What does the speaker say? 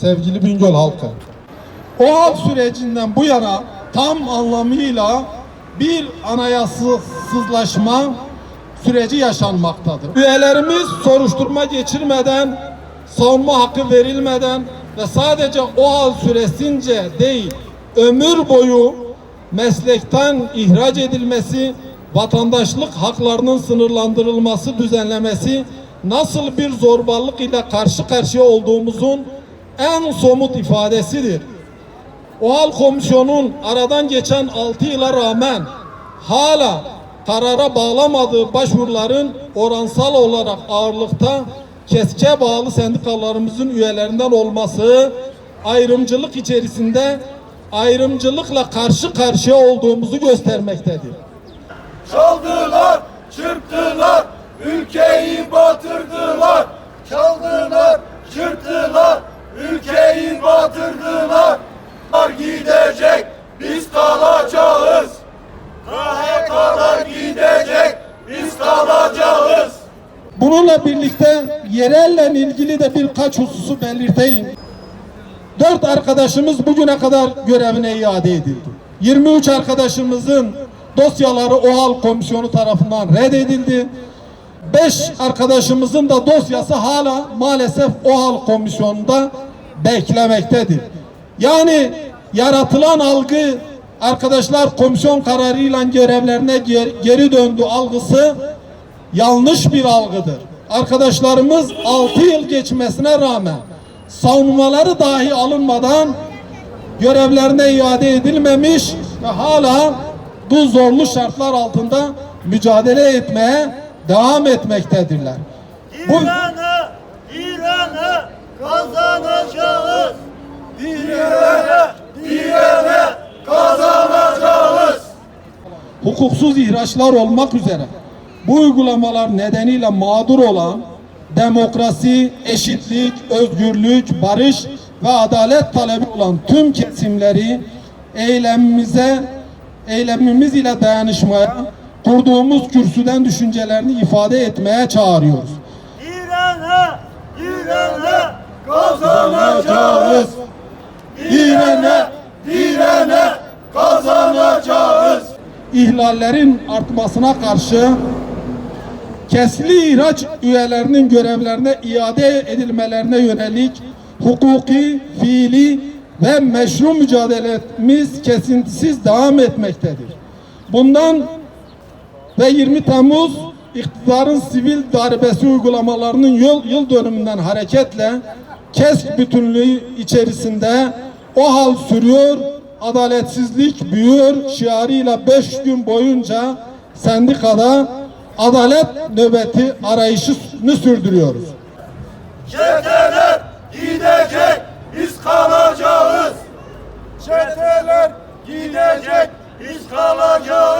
sevgili Bingöl halkı. O hal sürecinden bu yana tam anlamıyla bir anayasasızlaşma süreci yaşanmaktadır. Üyelerimiz soruşturma geçirmeden, savunma hakkı verilmeden ve sadece o hal süresince değil, ömür boyu meslekten ihraç edilmesi, vatandaşlık haklarının sınırlandırılması düzenlemesi nasıl bir zorbalık ile karşı karşıya olduğumuzun en somut ifadesidir. OHAL komisyonun aradan geçen 6 yıla rağmen hala karara bağlamadığı başvuruların oransal olarak ağırlıkta keske bağlı sendikalarımızın üyelerinden olması ayrımcılık içerisinde ayrımcılıkla karşı karşıya olduğumuzu göstermektedir. Çaldılar, çırptılar, ülkeyi batırdılar. Çaldılar, çırptılar, ülkeyi Kar gidecek, biz kalacağız. KHK'lar gidecek, biz kalacağız. Bununla birlikte yerelle ilgili de birkaç hususu belirteyim. Dört arkadaşımız bugüne kadar görevine iade edildi. 23 arkadaşımızın dosyaları OHAL komisyonu tarafından reddedildi. 5 arkadaşımızın da dosyası hala maalesef OHAL komisyonunda beklemektedir. Yani yaratılan algı arkadaşlar komisyon kararıyla görevlerine ger- geri döndü algısı yanlış bir algıdır. Arkadaşlarımız 6 yıl geçmesine rağmen savunmaları dahi alınmadan görevlerine iade edilmemiş ve hala bu zorlu şartlar altında mücadele etmeye devam etmektedirler. İran'ı, İran'ı kazanacağız. İran'ı, İran'ı kazanacağız. hukuksuz ihraçlar olmak üzere bu uygulamalar nedeniyle mağdur olan demokrasi, eşitlik, özgürlük, barış ve adalet talebi olan tüm kesimleri eylemimize eylemimiz ile dayanışmaya kurduğumuz kürsüden düşüncelerini ifade etmeye çağırıyoruz. İran'ı, İran'ı kazanacağız. İran'ı, İran'ı kazanacağız. İhlallerin artmasına karşı kesli ihraç üyelerinin görevlerine iade edilmelerine yönelik hukuki, fiili ve meşru mücadelemiz kesintisiz devam etmektedir. Bundan ve 20 Temmuz iktidarın sivil darbesi uygulamalarının yıl, yıl dönümünden hareketle KESK bütünlüğü içerisinde o hal sürüyor, adaletsizlik büyüyor şiarıyla 5 gün boyunca sendikada adalet nöbeti arayışını sürdürüyoruz. Çeteler gidecek, biz kalacağız. Çeteler gidecek, biz kalacağız.